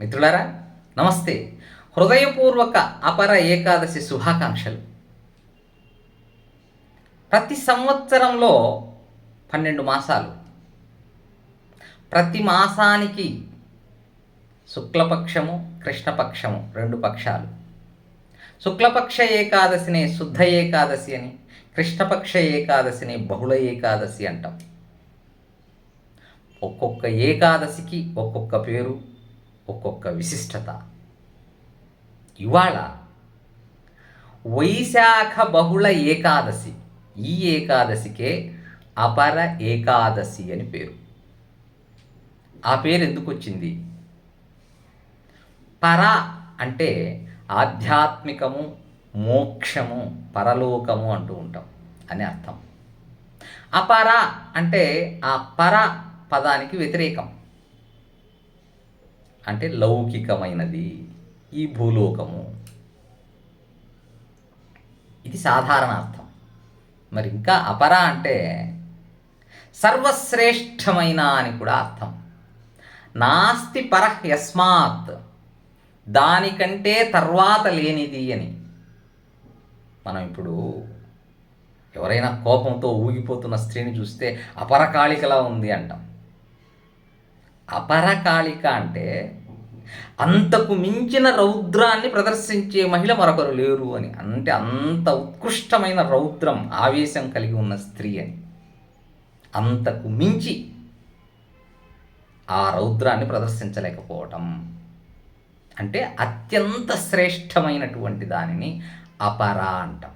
మిత్రులారా నమస్తే. హృదయపూర్వక అపర ఏకాదశి శుభాకాంక్షలు. ప్రతి సంవత్సరంలో పన్నెండు మాసాలు. ప్రతి మాసానికి శుక్లపక్షము కృష్ణపక్షము రెండు పక్షాలు. శుక్లపక్ష ఏకాదశిని శుద్ధ ఏకాదశి అని కృష్ణపక్ష ఏకాదశిని బహుళ ఏకాదశి అంటాం. ఒక్కొక్క ఏకాదశికి ఒక్కొక్క పేరు ఒక్కొక్క విశిష్టత. ఇవాళ వైశాఖ బహుళ ఏకాదశి. ఈ ఏకాదశికే అపర ఏకాదశి అని పేరు. ఆ పేరు ఎందుకు వచ్చింది పర అంటే ఆధ్యాత్మికము మోక్షము పరలోకము అంటూ ఉంటాం అని అర్థం. అపర అంటే ఆ పర పదానికి వ్యతిరేకం. అంటే లౌకికమైనది ఈ భూలోకము. ఇది సాధారణ అర్థం. మరి ఇంకా అపర అంటే సర్వశ్రేష్టమైన అని కూడా అర్థం. నాస్తి పరహ్ యస్మాత్ దానికంటే తర్వాత లేనిది అని. మనం ఇప్పుడు ఎవరైనా కోపంతో ఊగిపోతున్న స్త్రీని చూస్తే అపరకాళికలా ఉంది అంటాం. అపరకాళిక అంటే అంతకు మించిన రౌద్రాన్ని ప్రదర్శించే మహిళ మరొకరు లేరు అని. అంటే అంత ఉత్కృష్టమైన రౌద్రం ఆవేశం కలిగి ఉన్న స్త్రీ అని. అంతకు మించి ఆ రౌద్రాన్ని ప్రదర్శించలేకపోవటం. అంటే అత్యంత శ్రేష్టమైనటువంటి దానిని అపర అంటాం.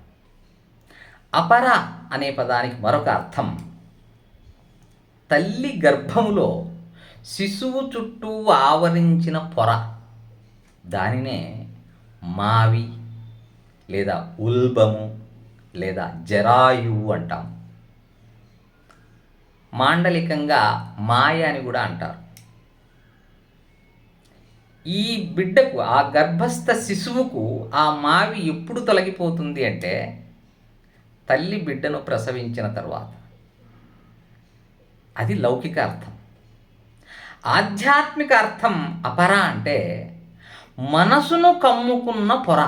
అపర అనే పదానికి మరొక అర్థం తల్లి గర్భములో శిశువు చుట్టూ ఆవరించిన పొర. దానినే మావి లేదా ఉల్బము లేదా జరాయువు అంటాం. మాండలికంగా మాయ అని కూడా అంటారు. ఈ బిడ్డకు ఆ గర్భస్థ శిశువుకు ఆ మావి ఎప్పుడు తొలగిపోతుంది అంటే తల్లి బిడ్డను ప్రసవించిన తర్వాత. అది లౌకిక అర్థం. ఆధ్యాత్మిక అర్థం అపర అంటే మనసును కమ్ముకున్న పొర.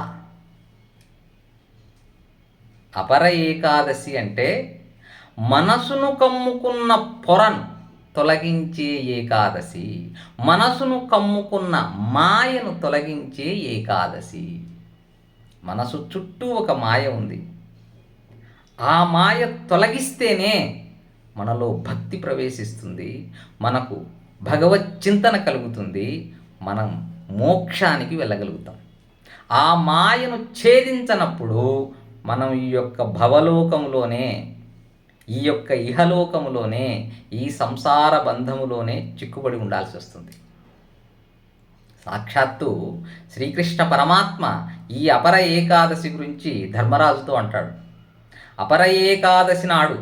అపర ఏకాదశి అంటే మనసును కమ్ముకున్న పొరను తొలగించే ఏకాదశి. మనసును కమ్ముకున్న మాయను తొలగించే ఏకాదశి. మనసు చుట్టూ ఒక మాయ ఉంది. ఆ మాయ తొలగిస్తేనే మనలో భక్తి ప్రవేశిస్తుంది. మనకు భగవత్ చింతన కలుగుతుంది. మనం మోక్షానికి వెళ్ళగలుగుతాం. ఆ మాయను ఛేదించనప్పుడు మనం ఈ యొక్క భవలోకంలోనే ఈ యొక్క ఇహలోకములోనే ఈ సంసార బంధములోనే చిక్కుబడి ఉండాల్సి వస్తుంది. సాక్షాత్తు శ్రీకృష్ణ పరమాత్మ ఈ అపర ఏకాదశి గురించి ధర్మరాజుతో అంటాడు. అపర ఏకాదశి నాడు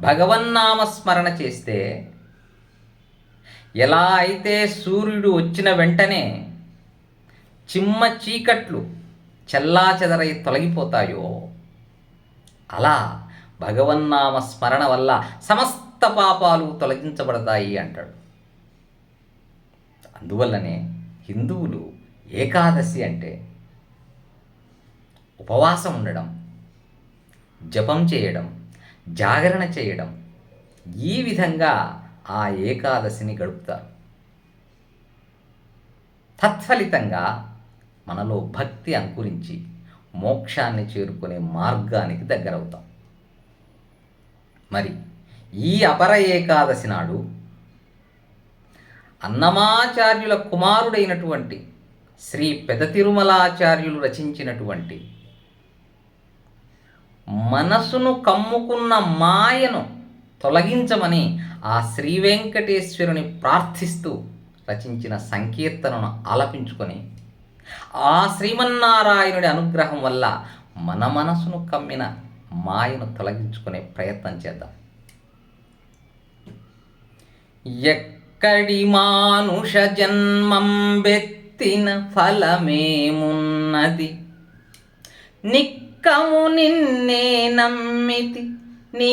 భగవన్నామస్మరణ చేస్తే ఎలా అయితే సూర్యుడు వచ్చిన వెంటనే చిమ్మ చీకట్లు చెల్లా చెదరై తొలగిపోతాయో అలా భగవన్నామ స్మరణ వల్ల సమస్త పాపాలు తొలగించబడతాయి అంటాడు. అందువల్లనే హిందువులు ఏకాదశి అంటే ఉపవాసం ఉండడం జపం చేయడం జాగరణ చేయడం ఈ విధంగా ఆ ఏకాదశిని గడుపుతారు. తత్ఫలితంగా మనలో భక్తి అంకురించి మోక్షాన్ని చేరుకునే మార్గానికి దగ్గరవుతాం. మరి ఈ అపర ఏకాదశి నాడు అన్నమాచార్యుల కుమారుడైనటువంటి శ్రీ పెద తిరుమలాచార్యులు రచించినటువంటి మనసును కమ్ముకున్న మాయను తొలగించమని ఆ శ్రీ వెంకటేశ్వరుని ప్రార్థిస్తూ రచించిన సంకీర్తనను ఆలపించుకొని ఆ శ్రీమన్నారాయణుడి అనుగ్రహం వల్ల మన మనసును కమ్మిన మాయను తొలగించుకునే ప్రయత్నం చేద్దాం. ఎక్కడి మానుష జన్మం బెత్తిన ఫలమేమున్నది? నిక్కము నిన్నే నమ్మితి నీ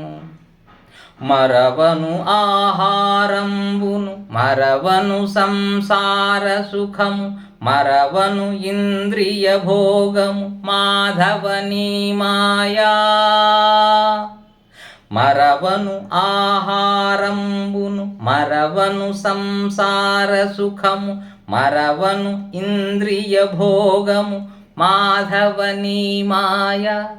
మరవను ఆహారంబును మరవను సంసార సుఖము మరవను ఇంద్రియ భోగము. మాధవని మాయా. మరవను ఆహారంబును మరవను సంసార సుఖము మరవను ఇంద్రియ భోగము. మాధవని మాయా.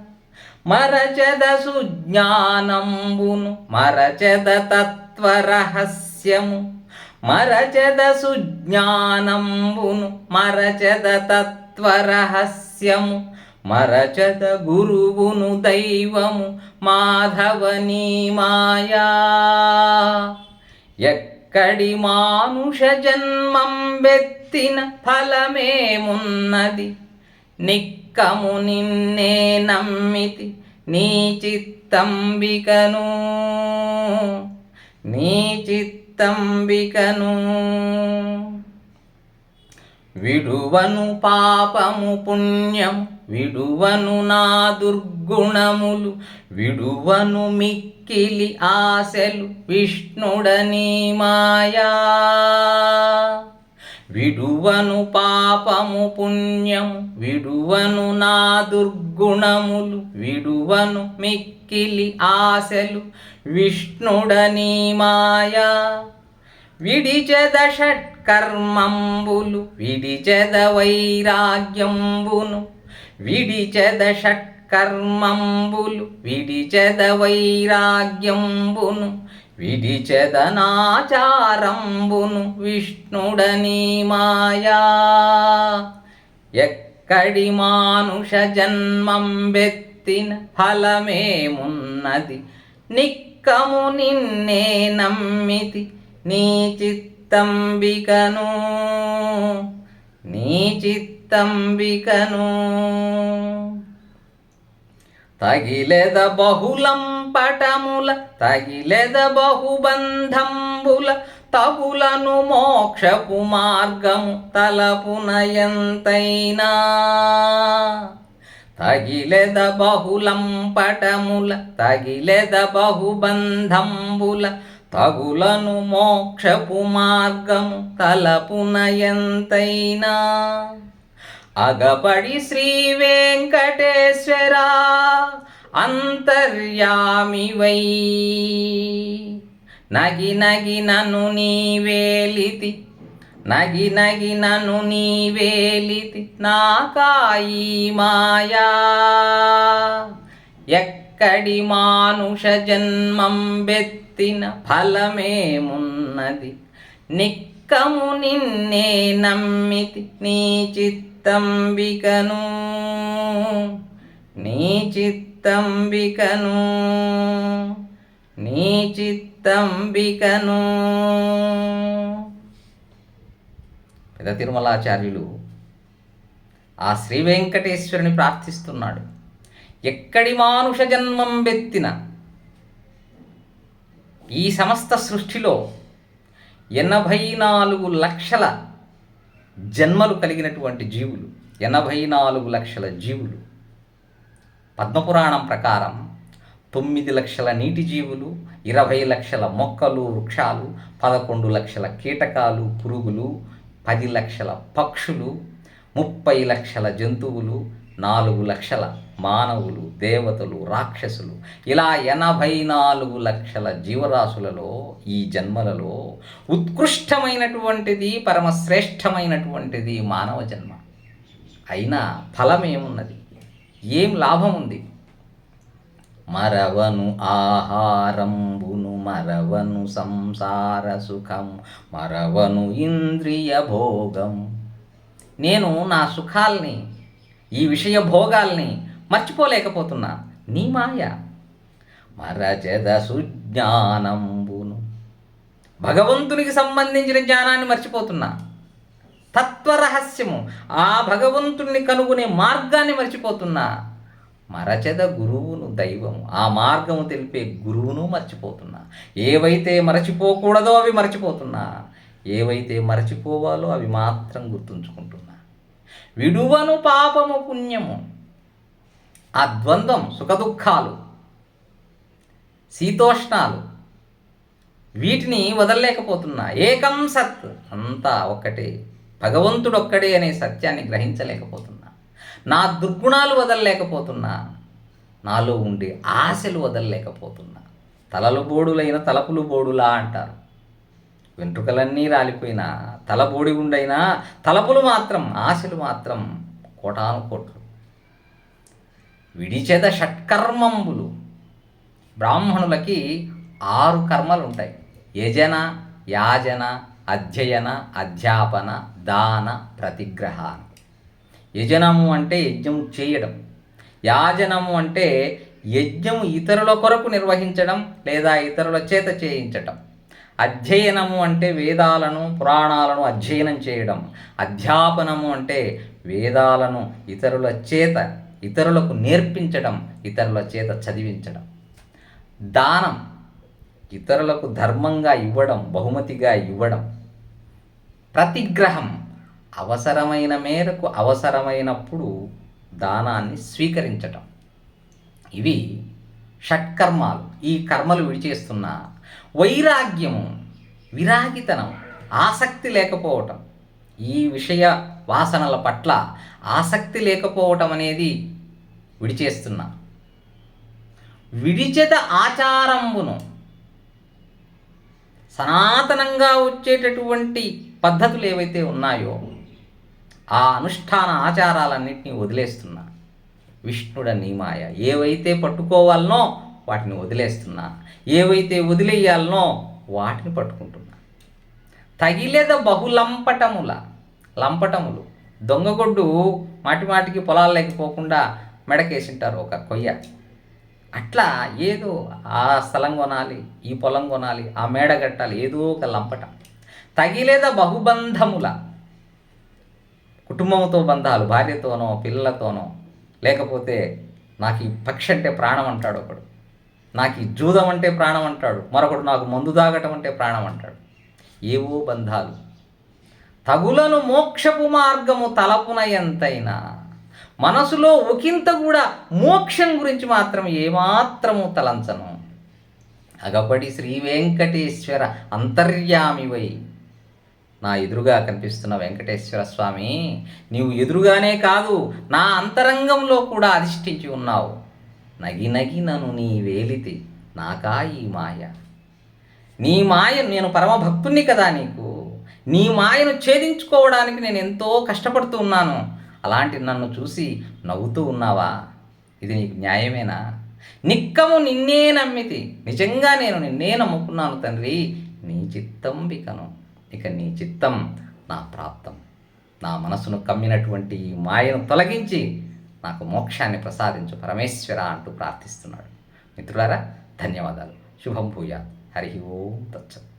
మరచద సుజ్ఞానంబును మరచద తత్వరహస్యము. మరచద సుజ్ఞానంబును మరచద తత్వరహస్యము. మరచద గురువును దైవము మాధవని మాయా. ఎక్కడి మానుష జన్మం బెత్తిన ఫలమేమున్నది నిక్ నిక్కము నిన్నే నమ్మితి నీ చిత్తంబికను. నీ చిత్తంబికను. విడువను పాపము పుణ్యం విడువను నా దుర్గుణములు విడువను మిక్కిలి ఆశలు విష్ణుడని మాయా. విడువను పాపము పుణ్యము విడువను నా దుర్గుణములు విడువను మిక్కిలి ఆశలు విష్ణుడని మాయా. విడిచెద షట్కర్మంబులు విడిచెద వైరాగ్యంబును విడిచెద షట్కర్మంబులు విడిచెద వైరాగ్యంబును విడిచెదనాచారంబును విష్ణుడని మాయా. ఎక్కడి మానుష జన్మం బెత్తిన ఫలమేమున్నది నిక్కము నిన్నే నమ్మితి నీ చిత్తంబికను. నీ చిత్తంబికను. తగిలెద బహులం పటముల తగిలెద బహుబంధంబుల తగులను మోక్షపు మార్గము తలపున ఎంతైనా. తగిలెద బహులం పటముల తగిలెద బహుబంధంబుల తగులను మోక్షపు మార్గము తలపున ఎంతైనా. అగపడి శ్రీ వెంకటేశ్వర అంతర్యామివై. నగి నగి నను నీవేలితి నగి నగి నను నీవేలితి నాకాయి మాయా. ఎక్కడి మానుష జన్మం బెత్తిన ఫలమేమున్నది నిక్కము నిన్నే నమ్మితి నీ చిత్తంబికను నీ చిత్తంబికను నీ చిత్తంబికను. పెద్ద తిరుమలాచార్యులు ఆ శ్రీ వెంకటేశ్వరుని ప్రార్థిస్తున్నాడు. ఎక్కడి మానుష జన్మం బెత్తిన ఈ సమస్త సృష్టిలో ఎనభై నాలుగు లక్షల జన్మలు కలిగినటువంటి జీవులు ఎనభై నాలుగు లక్షల జీవులు. పద్మపురాణం ప్రకారం తొమ్మిది లక్షల నీటి జీవులు ఇరవై లక్షల మొక్కలు వృక్షాలు పదకొండు లక్షల కీటకాలు పురుగులు పది లక్షల పక్షులు ముప్పై లక్షల జంతువులు నాలుగు లక్షల మానవులు దేవతలు రాక్షసులు. ఇలా ఎనభై నాలుగు లక్షల జీవరాశులలో ఈ జన్మలలో ఉత్కృష్టమైనటువంటిది పరమశ్రేష్టమైనటువంటిది మానవ జన్మ. అయినా ఫలమేమున్నది? ఏం లాభం ఉంది మరవను ఆహారంబును మరవను సంసార సుఖం మరవను ఇంద్రియ భోగం. నేను నా సుఖాల్ని ఈ విషయ భోగాల్ని మర్చిపోలేకపోతున్నా. నీ మాయ. మరచెద సుజ్ఞానంబును. భగవంతునికి సంబంధించిన జ్ఞానాన్ని మర్చిపోతున్నా. తత్వరహస్యము. ఆ భగవంతుణ్ణి కనుగొనే మార్గాన్ని మర్చిపోతున్నా. మరచెద గురువును దైవము. ఆ మార్గము తెలిపే గురువును మర్చిపోతున్నా. ఏవైతే మరచిపోకూడదో అవి మరచిపోతున్నా. ఏవైతే మరచిపోవాలో అవి మాత్రం గుర్తుంచుకుంటున్నా. విడువను పాపము పుణ్యము. ఆ ద్వంద్వం సుఖదుఖాలు శీతోష్ణాలు వీటిని వదలలేకపోతున్నా. ఏకం సత్ అంతా ఒక్కటే భగవంతుడు ఒక్కడే అనే సత్యాన్ని గ్రహించలేకపోతున్నా. నా దుర్గుణాలు వదలలేకపోతున్నా. నాలో ఉండే ఆశలు వదలలేకపోతున్నా. తలలు బోడులైన తలపులు బోడులా అంటారు. వెంట్రుకలన్నీ రాలిపోయినా తల బోడి తలపులు మాత్రం ఆశలు మాత్రం కోటాను కోట్లు. విడిచెద షట్కర్మంబులు. బ్రాహ్మణులకి ఆరు కర్మలు ఉంటాయి యజన యాజన అధ్యయన అధ్యాపన దాన ప్రతిగ్రహ యజనము అంటే యజ్ఞం చేయడం. యాజనము అంటే యజ్ఞం ఇతరుల కొరకు నిర్వహించడం లేదా ఇతరుల చేత చేయించటం. అధ్యయనము అంటే వేదాలను పురాణాలను అధ్యయనం చేయడం. అధ్యాపనము అంటే వేదాలను ఇతరుల చేత ఇతరులకు నేర్పించడం ఇతరుల చేత చదివించడం. దానం ఇతరులకు ధర్మంగా ఇవ్వడం బహుమతిగా ఇవ్వడం. ప్రతిగ్రహం అవసరమైన మేరకు అవసరమైనప్పుడు దానాన్ని స్వీకరించటం. ఇవి షట్కర్మాలు. ఈ కర్మలు విడిచేస్తున్న వైరాగ్యము విరాగితనం ఆసక్తి లేకపోవటం. ఈ విషయ వాసనల పట్ల ఆసక్తి లేకపోవటం అనేది విడిచేస్తున్నా. విడిచెత ఆచారంబును సనాతనంగా వచ్చేటటువంటి పద్ధతులు ఏవైతే ఉన్నాయో ఆ అనుష్ఠాన ఆచారాలన్నింటినీ వదిలేస్తున్నా. విష్ణుడ నీమాయ ఏవైతే పట్టుకోవాలనో వాటిని వదిలేస్తున్నా. ఏవైతే వదిలేయాలనో వాటిని పట్టుకుంటున్నా. తగిలేద బహులంపటముల లంపటములు. దొంగగొడ్డు మాటి మాటికి పొలాలు లేకపోకుండా మెడకేసింటారు ఒక కొయ్య. అట్లా ఏదో ఆ స్థలం కొనాలి ఈ పొలం కొనాలి ఆ మేడ కట్టాలి ఏదో ఒక లంపటం. తగిలేద బహుబంధముల కుటుంబంతో బంధాలు భార్యతోనో పిల్లలతోనో లేకపోతే నాకు ఈ పక్షి అంటే ప్రాణం అంటాడు ఒకడు. నాకు ఈ జూదం అంటే ప్రాణం అంటాడు. మరొకడు నాకు మందు తాగటం అంటే ప్రాణం అంటాడు. ఏవో బంధాలు. తగులను మోక్షపు మార్గము తలపున ఎంతైనా మనసులో ఒకంత కూడా మోక్షం గురించి మాత్రం ఏమాత్రము తలంచను. అగపడి శ్రీ వెంకటేశ్వర అంతర్యామివై నా ఎదురుగా కనిపిస్తున్న వెంకటేశ్వర స్వామి నీవు ఎదురుగానే కాదు నా అంతరంగంలో కూడా అధిష్ఠించి ఉన్నావు. నగి నగి నను నీ వేలితే నాకా ఈ మాయ. నీ మాయ నేను పరమభక్తుణ్ణి కదా నీకు. నీ మాయను ఛేదించుకోవడానికి నేను ఎంతో కష్టపడుతూ ఉన్నాను. అలాంటి నన్ను చూసి నవ్వుతూ ఉన్నావా? ఇది నీకు న్యాయమేనా? నిక్కము నిన్నే నమ్మితి నిజంగా నేను నిన్నే నమ్ముకున్నాను తండ్రి. నీ చిత్తం బికను ఇక నీ చిత్తం నా ప్రాప్తం. నా మనసును కమ్మినటువంటి ఈ మాయను తొలగించి నాకు మోక్షాన్ని ప్రసాదించు పరమేశ్వర అంటూ ప్రార్థిస్తున్నాడు. మిత్రులారా ధన్యవాదాలు. శుభం భూయా హరి ఓం తచ్చత్